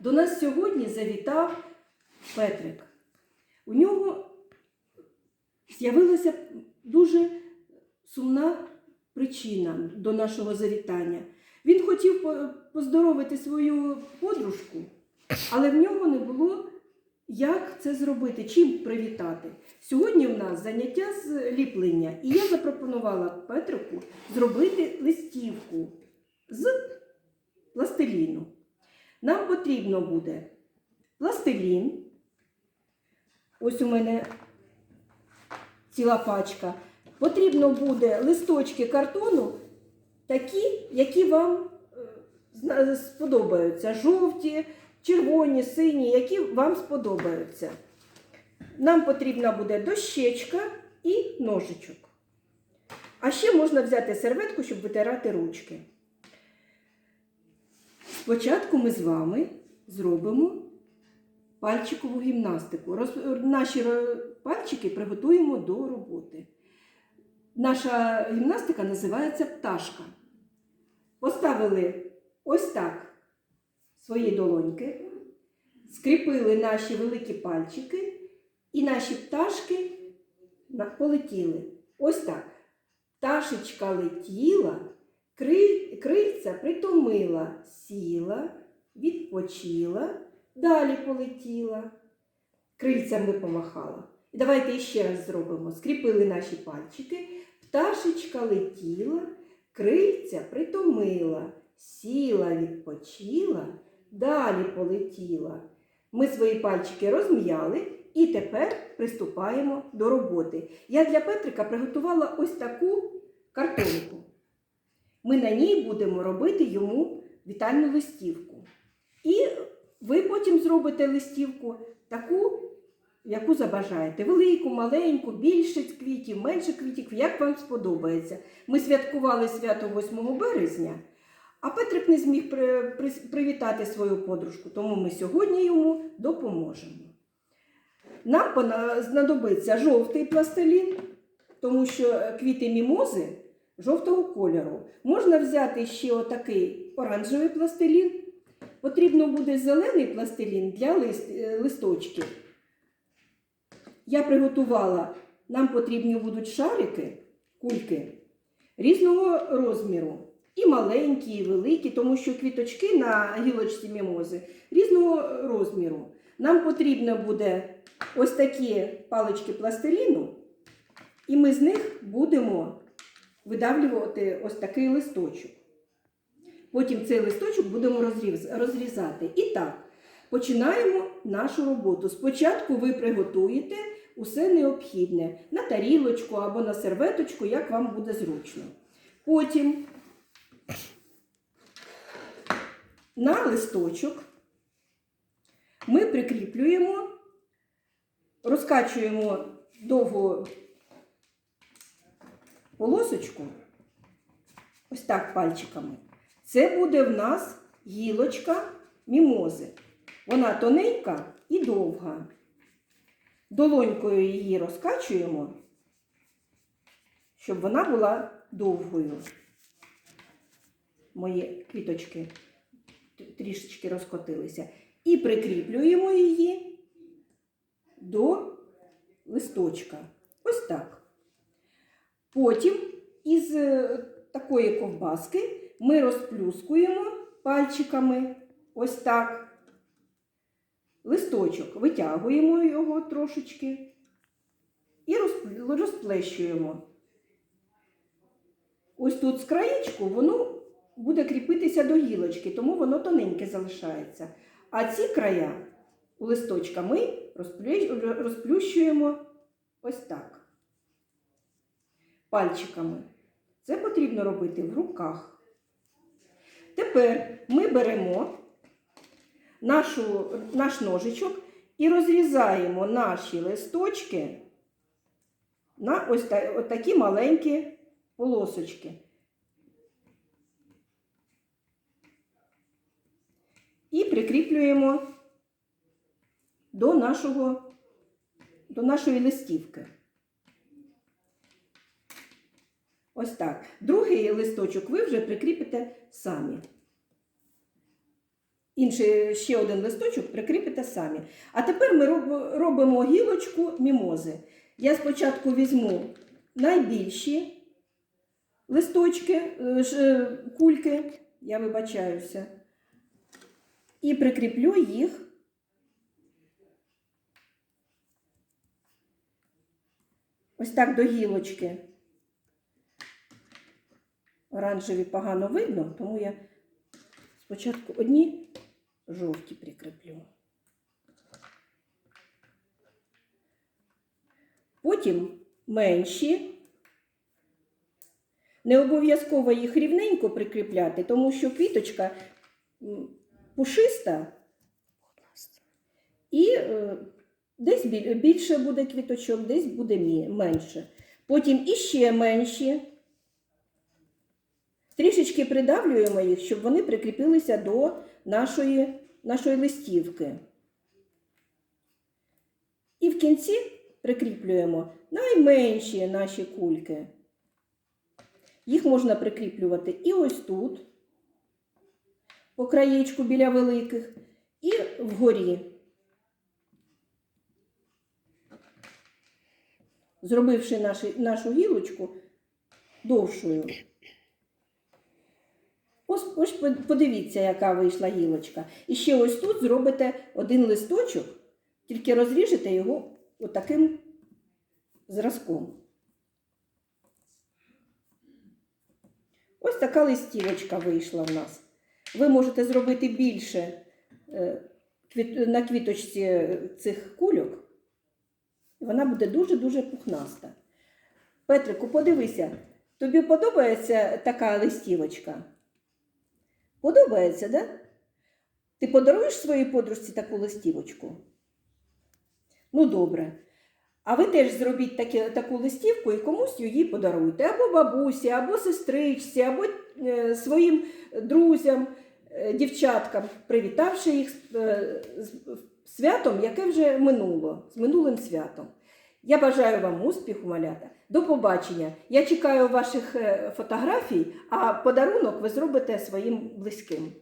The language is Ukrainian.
До нас сьогодні завітав Петрик. У нього з'явилася дуже сумна причина до нашого завітання. Він хотів поздоровити свою подружку, але в нього не було як це зробити, чим привітати. Сьогодні в нас заняття з ліплення, і я запропонувала Петрику зробити листівку з пластиліну. Нам потрібно буде пластилін. Ось у мене ціла пачка. Потрібно буде листочки картону, такі, які вам е, сподобаються. Жовті, червоні, сині, які вам сподобаються. Нам потрібна буде дощечка і ножичок. А ще можна взяти серветку, щоб витирати ручки. Спочатку ми з вами зробимо пальчикову гімнастику. Роз... Наші пальчики приготуємо до роботи. Наша гімнастика називається пташка. Поставили ось так свої долоньки, скріпили наші великі пальчики, і наші пташки полетіли. Ось так. Пташечка летіла, крильця притомила, сіла, відпочила, далі полетіла. Крильцями помахала. І давайте ще раз зробимо. Скріпили наші пальчики. Пташечка летіла, крильця притомила, сіла, відпочила, далі полетіла. Ми свої пальчики розм'яли і тепер приступаємо до роботи. Я для Петрика приготувала ось таку картонку. Ми на ній будемо робити йому вітальну листівку. І ви потім зробите листівку таку, яку забажаєте. Велику, маленьку, більше квітів, менше квітів, як вам сподобається. Ми святкували свято 8 березня, а Петрик не зміг при- при- привітати свою подружку, тому ми сьогодні йому допоможемо. Нам знадобиться жовтий пластилін, тому що квіти мімози жовтого кольору. Можна взяти ще отакий оранжевий пластилін. Потрібно буде зелений пластилін для лист, е, листочків. Я приготувала, нам потрібні будуть шарики, кульки різного розміру. І маленькі, і великі, тому що квіточки на гілочці мімози різного розміру. Нам потрібно буде ось такі палички пластиліну, і ми з них будемо видавлювати ось такий листочок. Потім цей листочок будемо розрізати. І так, починаємо нашу роботу. Спочатку ви приготуєте усе необхідне на тарілочку або на серветочку, як вам буде зручно. Потім на листочок ми прикріплюємо, розкачуємо довгу полосочку, ось так пальчиками. Це буде в нас гілочка мімози. Вона тоненька і довга. Долонькою її розкачуємо, щоб вона була довгою. Мої квіточки трішечки розкотилися. І прикріплюємо її до листочка. Ось так. Потім із е, такої ковбаски ми розплюскуємо пальчиками ось так. Листочок витягуємо його трошечки і розплещуємо. Ось тут з краєчку воно буде кріпитися до гілочки, тому воно тоненьке залишається. А ці края у листочка ми розплющуємо ось так. Пальчиками. Це потрібно робити в руках. Тепер ми беремо нашу, наш ножичок і розрізаємо наші листочки на ось такі маленькі полосочки. І прикріплюємо до, нашого, до нашої листівки. Ось так. Другий листочок ви вже прикріпите самі. інший ще один листочок прикріпите самі. А тепер ми роб- робимо гілочку мімози. Я спочатку візьму найбільші листочки, е, е, кульки, я вибачаюся, і прикріплю їх. Ось так до гілочки. Оранжеві погано видно, тому я спочатку одні жовті прикріплю. Потім менші. Не обов'язково їх рівненько прикріпляти, тому що квіточка пушиста і е, десь більше буде квіточок, десь буде менше. Потім іще менші. Трішечки придавлюємо їх, щоб вони прикріпилися до нашої, нашої листівки. І в кінці прикріплюємо найменші наші кульки. Їх можна прикріплювати і ось тут, по краєчку біля великих, і вгорі. Зробивши нашу гілочку довшою. Ось, подивіться, яка вийшла гілочка. І ще ось тут зробите один листочок, тільки розріжете його отаким зразком. Ось така листівочка вийшла в нас. Ви можете зробити більше е, на квіточці цих кульок. Вона буде дуже-дуже пухнаста. Петрику, подивися, тобі подобається така листівочка? Подобається, да? Ти подаруєш своїй подружці таку листівочку? Ну, добре. А ви теж зробіть такі, таку листівку і комусь її подаруйте. Або бабусі, або сестричці, або е, своїм друзям, е, дівчаткам, привітавши їх з, е, святом, яке вже минуло, з минулим святом. Я бажаю вам успіху, малята. До побачення. Я чекаю ваших е, фотографій, а подарунок ви зробите своїм близьким.